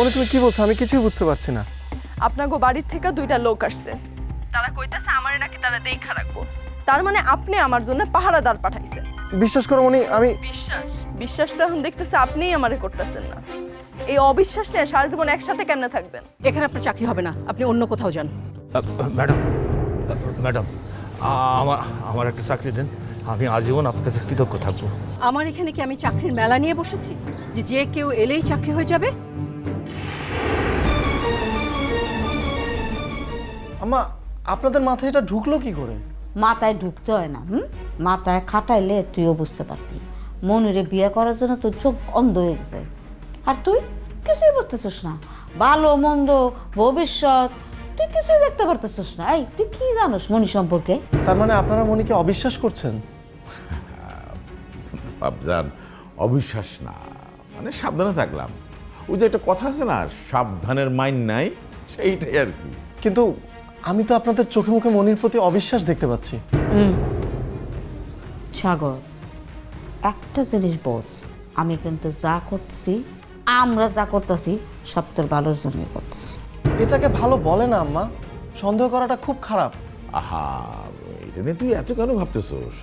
মনে তুমি কি বলছো? আমি কিছুই বুঝতে পারছি না। আপনাকে বাড়ির থেকে দুইটা লোক আসছে। তারা কইতাছে আমারে নাকি তারা দেখা রাখব। তার মানে আপনি আমার জন্য পাহারাদার পাঠাইছেন বিশ্বাস করো মনি আমি বিশ্বাস? বিশ্বাস তো এখন দেখতেছে আপনিই আমারে করতেছেন না। এই অবিশ্বাস নিয়ে সারা জীবন একসাথে কেমনে থাকবেন? এখানে আপনার চাকরি হবে না আপনি অন্য কোথাও যান। ম্যাডাম ম্যাডাম আ- আমার আমার একটা চাকরি দেন। আমি আজীবন আপনার কাছে কৃতজ্ঞ থাকব। আমার এখানে কি আমি চাকরির মেলা নিয়ে বসেছি? যে যে কেউ এলেই চাকরি হয়ে যাবে? আম্মা আপনাদের মাথায় এটা ঢুকলো কি করে? মাথায় ঢুকতে হয় না হুম? মাথায় খাটাইলে তুইও বুঝতে পারতি। মনিরে বিয়ে করার জন্য তোর চোখ অন্ধ হয়ে গেছে। আর তুই কিছুই বুঝতেছিস না। ভালো মন্দ ভবিষ্যৎ তুই কিছুই দেখতে পারতেছিস না। এই তুই কি জানোস মনি সম্পর্কে? তার মানে আপনারা মনিকে অবিশ্বাস করছেন? বাবজান অবিশ্বাস না। মানে সাবধানে থাকলাম। ওই যে একটা কথা আছে না সাবধানের মাইন নাই সেইটাই আর কি। কিন্তু আমি তো আপনাদের চোখে মুখে মনির প্রতি অবিশ্বাস দেখতে পাচ্ছি। সাগর একটা জিনিস বোঝ আমি কিন্তু যা করতেছি আমরা যা করতেছি সব তোর ভালোর জন্যই করতেছি। এটাকে ভালো বলে না আম্মা। সন্দেহ করাটা খুব খারাপ। আহা এটা নিয়ে তুই এত কেন ভাবতেছোস?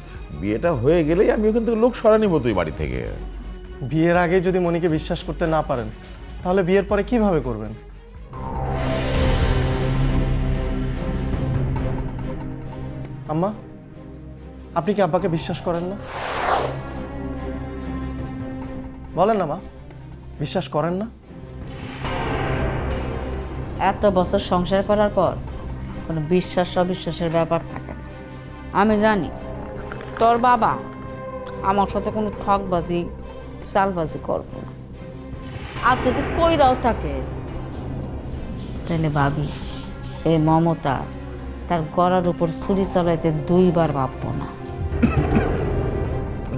বিয়েটা হয়ে গেলেই আমি ওখান থেকে লোক সরা নিব তুই বাড়ি থেকে। বিয়ের আগে যদি মনিকে বিশ্বাস করতে না পারেন তাহলে বিয়ের পরে কীভাবে করবেন? আম্মা, আপনি কি আব্বাকে বিশ্বাস করেন না? বলেন না, মা, বিশ্বাস করেন না? এত বছর সংসার করার পর কোনো বিশ্বাস, অবিশ্বাসের ব্যাপার থাকে না। আমি জানি, তোর বাবা আমার সাথে কোনো ঠকবাজি চালবাজি করবে না। আর যদি কইরাও থাকে, তাহলে ভাবিস, এই মমতা তার গড়ার উপর ছুরি চালাইতে দুইবার ভাববো না।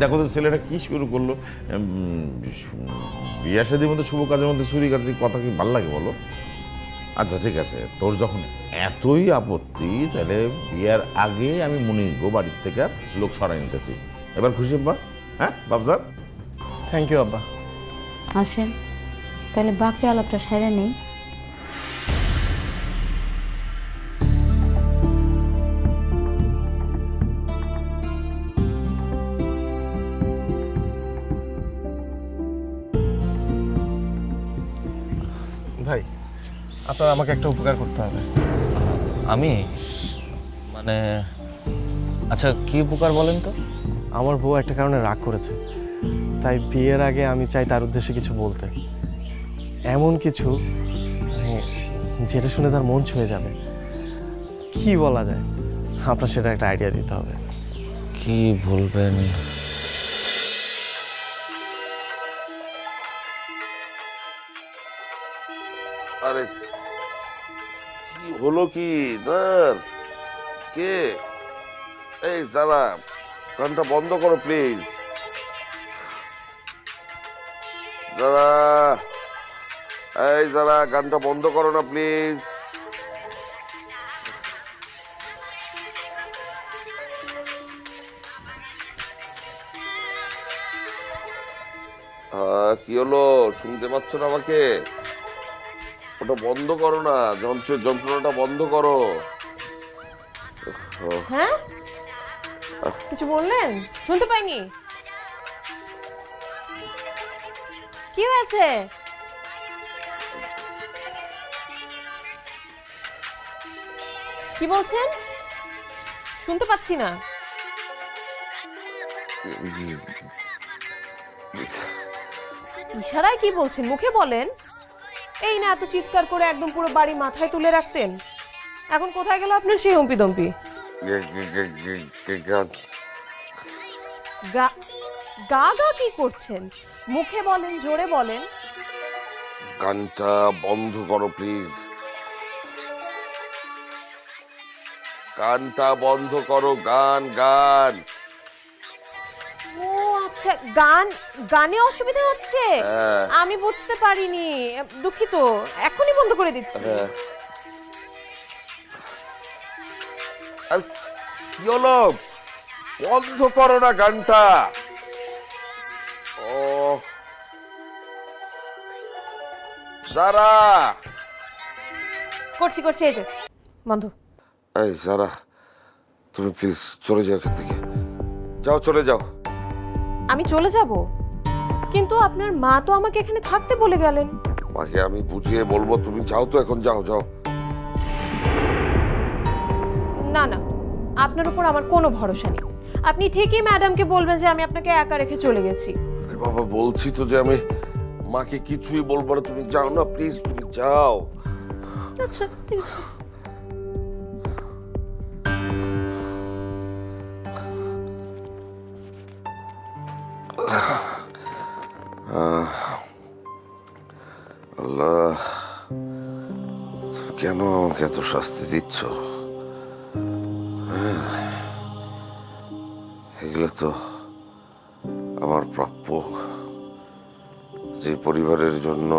দেখো তো ছেলেটা কি শুরু করল? বিয়ে সাদির মধ্যে শুভ কাজের মধ্যে ছুরি কাজে কথা কি ভালো লাগে বলো? আচ্ছা ঠিক আছে তোর যখন এতই আপত্তি তাহলে বিয়ার আগে আমি মনে গো বাড়ির থেকে লোক সরাই নিতেছি। এবার খুশি বা হ্যাঁ বাবদার থ্যাংক ইউ আব্বা। আসেন তাহলে বাকি আলাপটা সেরে নেই। আমাকে একটা উপকার করতে হবে। আমি? মানে আচ্ছা কি উপকার বলেন তো? আমার বউ একটা কারণে রাগ করেছে। তাই বিয়ের আগে আমি চাই তার উদ্দেশ্যে কিছু বলতে। এমন কিছু মানে যেটা শুনে তার মন ছুঁয়ে যাবে। কি বলা যায়? আপনার সেটা একটা আইডিয়া দিতে হবে। কি বলবেন? হলো কি? ধর, কে? এই, যারা গানটা বন্ধ করো প্লিজ যারা, এই, যারা গানটা বন্ধ করো না প্লিজ কি হলো? শুনতে পাচ্ছ না আমাকে? ওটা বন্ধ করো না যন্ত্র যন্ত্রণাটা বন্ধ করো হ্যাঁ কিছু বললেন শুনতে পাইনি কি হয়েছে কি বলছেন শুনতে পাচ্ছি না ইশারায় কি বলছেন মুখে বলেন এই না এত চিৎকার করে একদম পুরো বাড়ি মাথায় তুলে রাখতেন। এখন কোথায় গেল আপনার সেই হম্পি দম্পি গে- গে- গে- কি করছেন? মুখে বলেন জোরে বলেন। গানটা বন্ধ করো প্লিজ। গানটা বন্ধ করো গান গান। আচ্ছা গান গানে অসুবিধা হচ্ছে? হ্যাঁ। আমি বুঝতে পারিনি। দুঃখিত। এখনই বন্ধ করে দিচ্ছি। হ্যাঁ। আর কি হলো? বন্ধ করো না গানটা। ও। যারা। করছি করছি এই যে। বন্ধ। এই যারা তুমি প্লিজ চলে যাও এখান থেকে। যাও চলে যাও। আমি চলে যাব। কিন্তু আপনার মা তো আমাকে এখানে থাকতে বলে গেলেন। মাকে আমি বুঝিয়ে বলব তুমি যাও তো এখন যাও যাও। না না আপনার উপর আমার কোনো ভরসা নেই। আপনি ঠিকই ম্যাডামকে বলবেন যে আমি আপনাকে একা রেখে চলে গেছি। আরে বাবা বলছি তো যে আমি মাকে কিছুই বলব না তুমি যাও না প্লিজ তুমি যাও। আচ্ছা ঠিক আছে। আমাকে এত শাস্তি দিচ্ছ হ্যাঁ। এগুলো তো আমার প্রাপ্য যে পরিবারের জন্য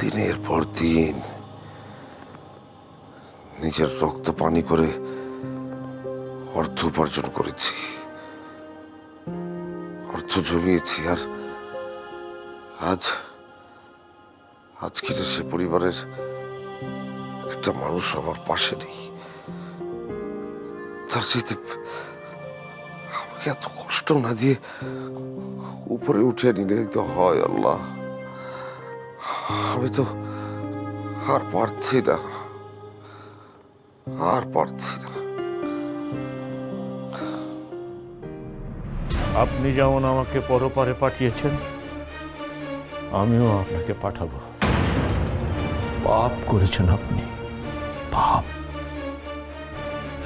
দিনের পর দিন নিজের রক্ত পানি করে অর্থ উপার্জন করেছি, অর্থ জমিয়েছি, আর আজ আজকে সে পরিবারের একটা মানুষ আমার পাশে নেই। তার চাইতে আমাকে এত কষ্ট না দিয়ে উপরে উঠে নিলে তো হয় আল্লাহ। আমি তো আর পারছি না। আর পারছি না। আপনি যেমন আমাকে পরপারে পাঠিয়েছেন, আমিও আপনাকে পাঠাবো। পাপ করেছেন আপনি। পাপ।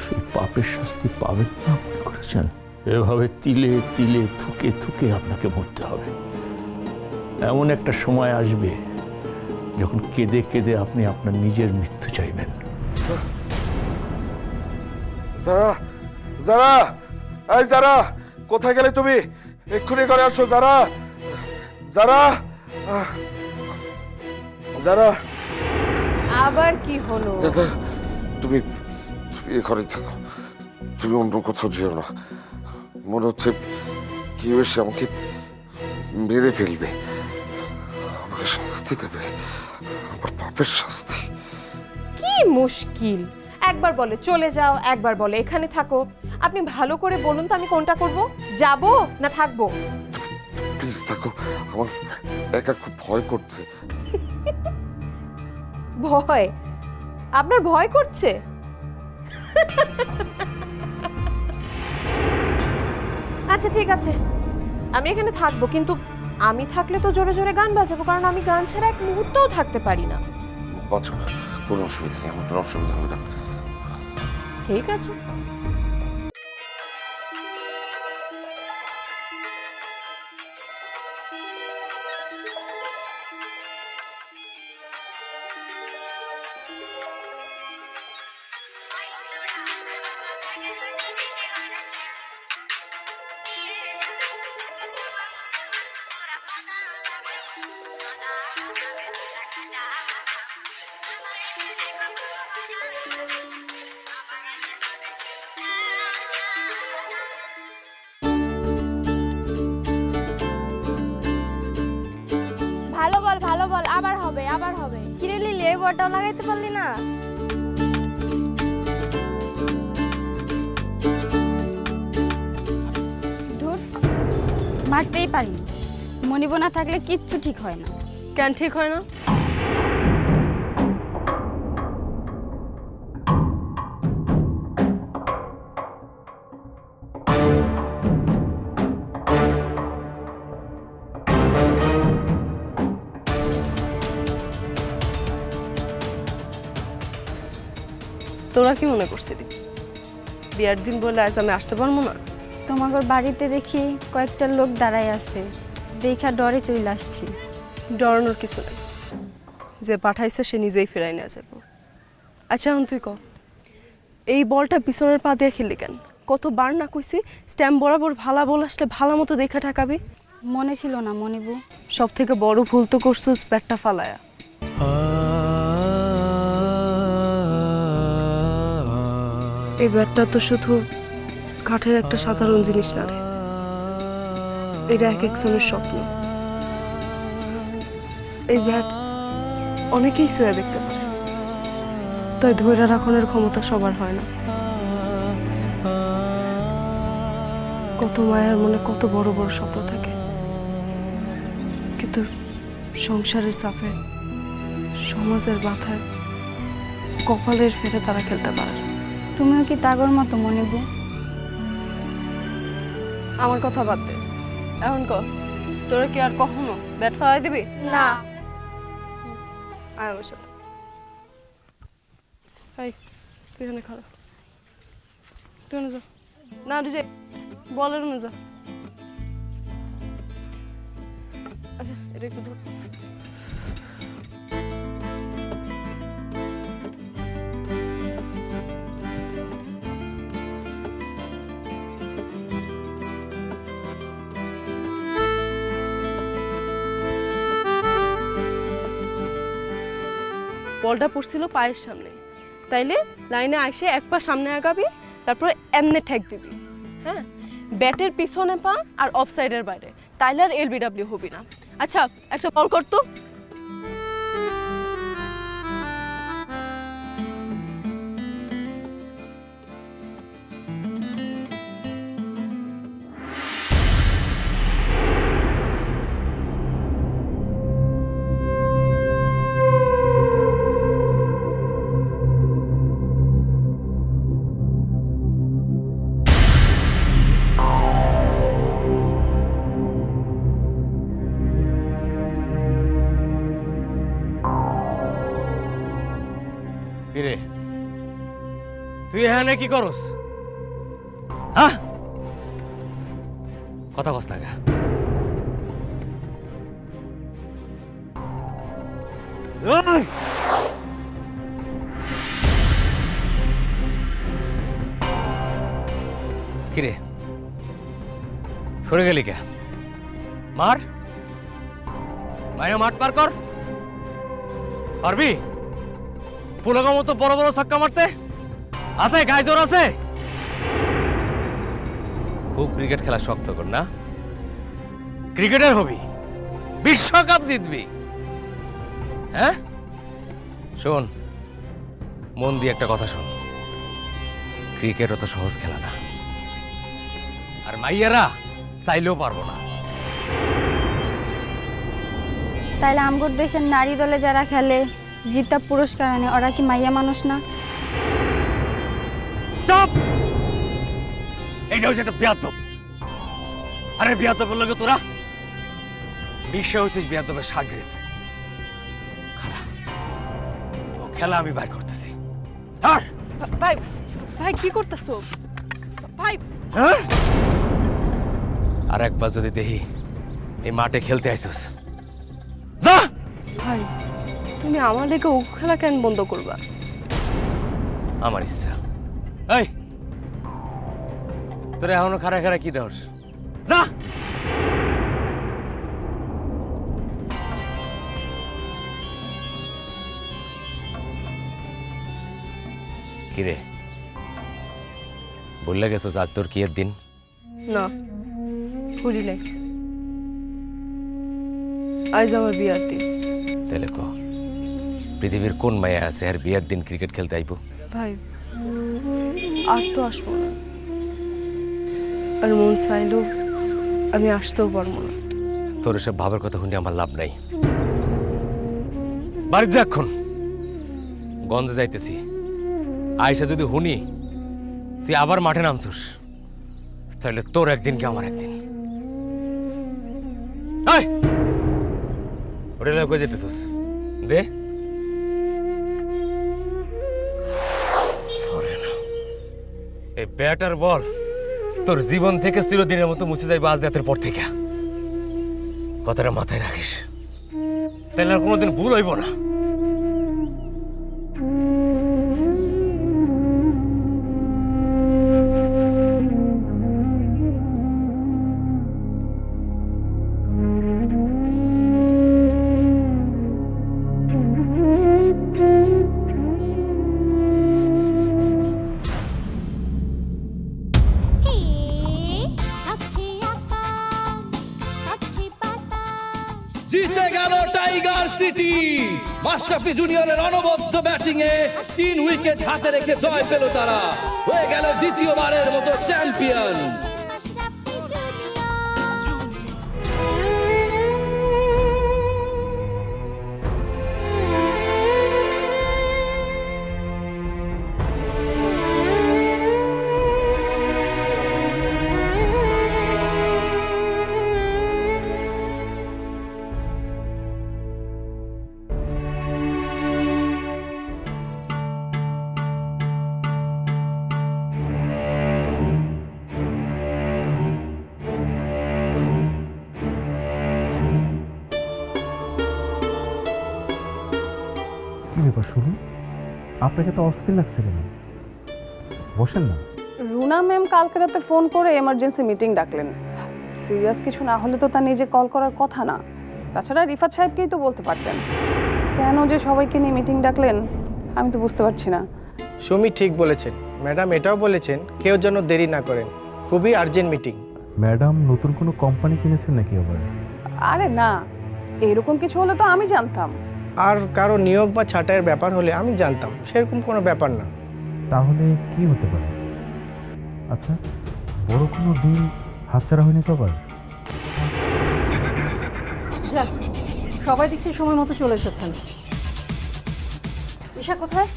সেই পাপের শাস্তি পাবেন না মনে করেছেন। এভাবে তিলে তিলে থুকে থুকে আপনাকে মরতে হবে। এমন একটা সময় আসবে যখন কেঁদে কেঁদে আপনি আপনার নিজের মৃত্যু চাইবেন। যারা যারা, এই যারা, কোথায় গেলে তুমি? এক্ষুনি করে আসো, যারা যারা যারা। আবার কি হলো? দাদা, তুমি তুমি এখানে থাকো। তুমি অন্য কোথাও যেও না। মনে হচ্ছে কি এসে আমাকে মেরে ফেলবে। আমাকে শাস্তি দেবে। আমার পাপের শাস্তি। কি মুশকিল! একবার বলে চলে যাও একবার বলে এখানে থাকো। আপনি ভালো করে বলুন তো আমি কোনটা করব? যাব না থাকব? প্লিজ থাকো। আমার একা খুব ভয় করছে। ভয়? আপনার ভয় করছে? আচ্ছা ঠিক আছে। আমি এখানে থাকব কিন্তু আমি থাকলে তো জোরে জোরে গান বাজাবো কারণ আমি গান ছাড়া এক মুহূর্তও থাকতে পারি না। কোনো অসুবিধা নেই আমার কোনো অসুবিধা হবে না। ঠিক আছে। বলটাও লাগাইতে পারলি না? ধুর মারতেই পারি মনিব না থাকলে কিচ্ছু ঠিক হয় না। কেন ঠিক হয় না? তোরা কি মনে করছিলি? বিয়ার দিন বলে আজ আমি আসতে পারব না? তোমাদের বাড়িতে দেখি কয়েকটা লোক দাঁড়ায় আছে। দেখা ডরে চলে আসছি। ডরানোর কিছু নেই। যে পাঠাইছে সে নিজেই ফেরাই নিয়ে যাব। আচ্ছা এখন তুই ক? এই বলটা পিছনের পা দিয়ে খেললি কেন? কতবার না কইছি স্ট্যাম্প বরাবর ভালা বল আসলে ভালো মতো দেখা ঠাকাবি? মনে ছিল না মনিবু। সব থেকে বড় ভুল তো করছিস পেটটা ফালায়া। এই ব্যাটটা তো শুধু কাঠের একটা সাধারণ জিনিস না রে। এটা এক একজনের স্বপ্ন। এই ব্যাট অনেকেই শুয়ে দেখতে পারে। তাই ধৈর্য রাখনের ক্ষমতা সবার হয় না। কত মায়ের মনে কত বড় বড় স্বপ্ন থাকে। কিন্তু সংসারের চাপে, সমাজের বাধায়, কপালের ফেরে তারা খেলতে পারে। তুমিও কি তাগর মতো মনিবু আমার কথা বাদ দে। এখন ক তোরা কি আর কখনো ব্যাট ফেলাই দিবি? না। আয় আমার সাথে। এই তুই এখানে খারাপ তুই যা। না তুই বলের না যা। আচ্ছা এটা একটু বলটা পড়ছিল পায়ের সামনে। তাইলে লাইনে আসে এক পা সামনে আগাবি, তারপর এমনে ঠেক দিবি। হ্যাঁ? ব্যাটের পিছনে পা আর অফ সাইডের বাইরে। তাইলে আর এলবিডাব্লিউ হবি না। আচ্ছা একটা বল করতো তুই এখানে কি করস? হ্যাঁ? কথা কস না! কিরে? সরে গেলি কে? মার? মায়া মাঠ পার কর। পারবি? পুলগা মতো বড় বড় ছক্কা মারতে? আছে গায়ে জোর আছে। খুব ক্রিকেট খেলা শক্ত কর না। ক্রিকেটার হবি। বিশ্বকাপ জিতবি। হ্যাঁ? শোন মন দিয়ে একটা কথা শোন। ক্রিকেট অত সহজ খেলা না। আর মাইয়ারা চাইলেও পারব না। তাইলে আমগর দেশের নারী দলে যারা খেলে জিতা পুরস্কার আনে ওরা কি মাইয়া মানুষ না? হচ্ছে একটা বিয়াদব। আরে বিয়াদবের লগে তোরা? বিশ্ব হচ্ছিস বিয়াদবের সাগরিত তো খেলা আমি বাইর করতেছি। আর ভাই ভাই কি করতেছো? ভাই! হ্যাঁ? আর একবার যদি দেখি এই মাঠে খেলতে আইসুস। যা! ভাই তুমি আমার লেগে ও খেলা কেন বন্ধ করবা? আমার ইচ্ছা। এই। তোরা এখনও খারা খারা কি দোষ? যা! কিরে? বললে গেছো আজ তোর কি এর দিন? না ভুলি নাই। আজ আমার বিয়ার দিন। তাহলে ক? পৃথিবীর কোন মায়া আছে আর বিয়ের দিন ক্রিকেট খেলতে আইবো? ভাই আর তো আসব না। আর মন চাইলেও আমি আসতেও পারব না। তোর এসব ভাবার কথা শুনে আমার লাভ নাই। বাড়ি যা এখন। গন্ধে যাইতেছি। আয়সা যদি হুনি, তুই আবার মাঠে নামছুস। তাহলে তোর একদিন কি আমার একদিন। ওটা কই যেতেছুস? দে। এই ব্যাটার বল। তোর জীবন থেকে চিরদিনের মতো মুছে যাইবে আজ রাতের পর থেকে। কথাটা মাথায় রাখিস। তাহলে আর কোনোদিন ভুল হইব না। জিতে গেল টাইগার সিটি। মাশরাফি জুনিয়রের অনবদ্য ব্যাটিং এ তিন উইকেট হাতে রেখে জয় পেল তারা। হয়ে গেল দ্বিতীয়বারের মতো চ্যাম্পিয়ন। আপনাকে তো অস্থির লাগছে কেন বসেন না। রুনা ম্যাম কালকে রাতে ফোন করে এমার্জেন্সি মিটিং ডাকলেন। সিরিয়াস কিছু না হলে তো তার নিজে কল করার কথা না। তাছাড়া রিফাত সাহেবকেই তো বলতে পারতেন। কেন যে সবাইকে নিয়ে মিটিং ডাকলেন আমি তো বুঝতে পারছি না। সুমি ঠিক বলেছেন। ম্যাডাম এটাও বলেছেন কেউ যেন দেরি না করেন। খুবই আর্জেন্ট মিটিং ম্যাডাম নতুন কোনো কোম্পানি কিনেছেন নাকি আবার? আরে না এরকম কিছু হলে তো আমি জানতাম। আর কারও নিয়োগ বা ছাঁটাইয়ের ব্যাপার হলে আমি জানতাম সেরকম কোনো ব্যাপার না। তাহলে কি হতে পারে? আচ্ছা বড় কোনো ডিল হাতছাড়া হয়নি তো আবার? যাক সবাই দেখছি সময় মতো চলে এসেছেন। ঈশা কোথায়?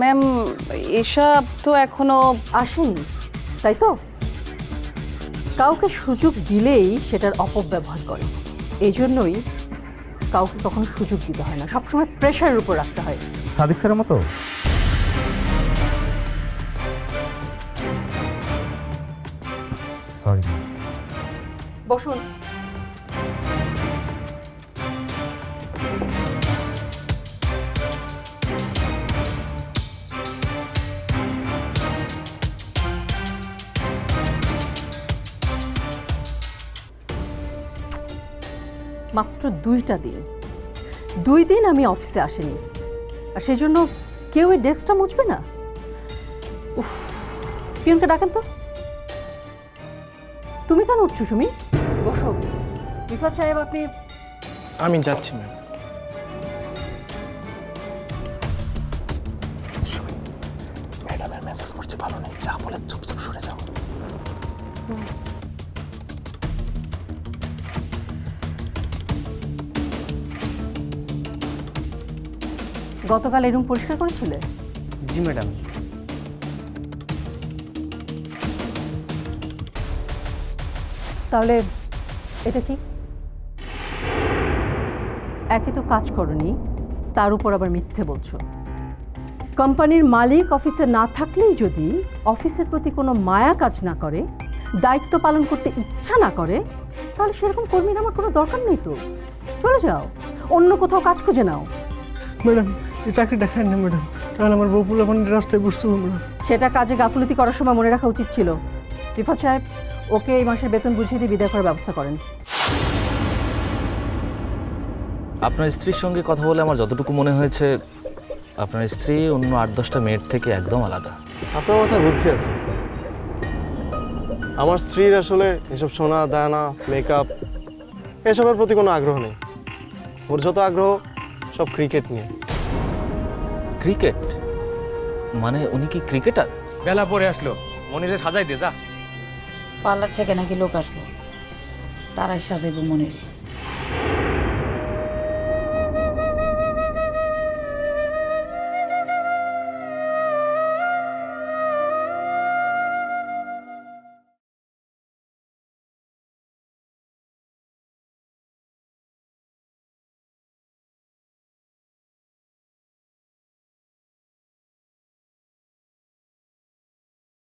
ম্যাম এসব তো এখনও আসেনি তাই তো? কাউকে সুযোগ দিলেই সেটার অপব্যবহার করে। এই জন্যই কাউকে কখনো সুযোগ দিতে হয় না। সবসময় প্রেশারের উপর রাখতে হয়। সাদিক স্যারের মতো? সরি বসুন। মাত্র দুইটা দিন। দুই দিন আমি অফিসে আসিনি। আর সেই জন্য কেউ এই ডেস্কটা মুছবে না? উফ পিয়নকে ডাকেন তো। তুমি কেন উঠছো সুমি? বসো। রিফাত সাহেব আপনি আমি যাচ্ছি ম্যাম। ম্যাডামের মেসেজ করছে ভালো নেই। যা বলে চুপচাপ সরে যাও। গতকাল এই রুম পরিষ্কার করেছিলে? জি ম্যাডাম। তাহলে এটা কি? একে তো কাজ করনি তার উপর আবার মিথ্যে বলছো। কোম্পানির মালিক অফিসে না থাকলেই যদি অফিসের প্রতি কোনো মায়া কাজ না করে দায়িত্ব পালন করতে ইচ্ছা না করে তাহলে সেরকম কর্মীর আমার কোনো দরকার নেই তো। চলে যাও অন্য কোথাও কাজ খুঁজে নাও। ম্যাডাম এই চাকরিটা খান না ম্যাডাম। তাহলে আমার বউ পোলাপান রাস্তায় বসতে হবে না সেটা কাজে গাফলতি করার সময় মনে রাখা উচিত ছিল। রিফাত সাহেব ওকে এই মাসের বেতন বুঝিয়ে দিয়ে বিদায় করার ব্যবস্থা করেন। আপনার স্ত্রীর সঙ্গে কথা বলে আমার যতটুকু মনে হয়েছে আপনার স্ত্রী অন্য আট দশটা মেয়ের থেকে একদম আলাদা। আপনার মাথায় বুদ্ধি আছে। আমার স্ত্রীর আসলে এসব সোনা দানা মেকআপ এসবের প্রতি কোনো আগ্রহ নেই। ওর যত আগ্রহ সব ক্রিকেট নিয়ে। ক্রিকেট? মানে উনি কি ক্রিকেটার? বেলা পরে আসলো। মনিরে সাজাই দে যা। পার্লার থেকে নাকি লোক আসলো তারাই সাজাইব মনির।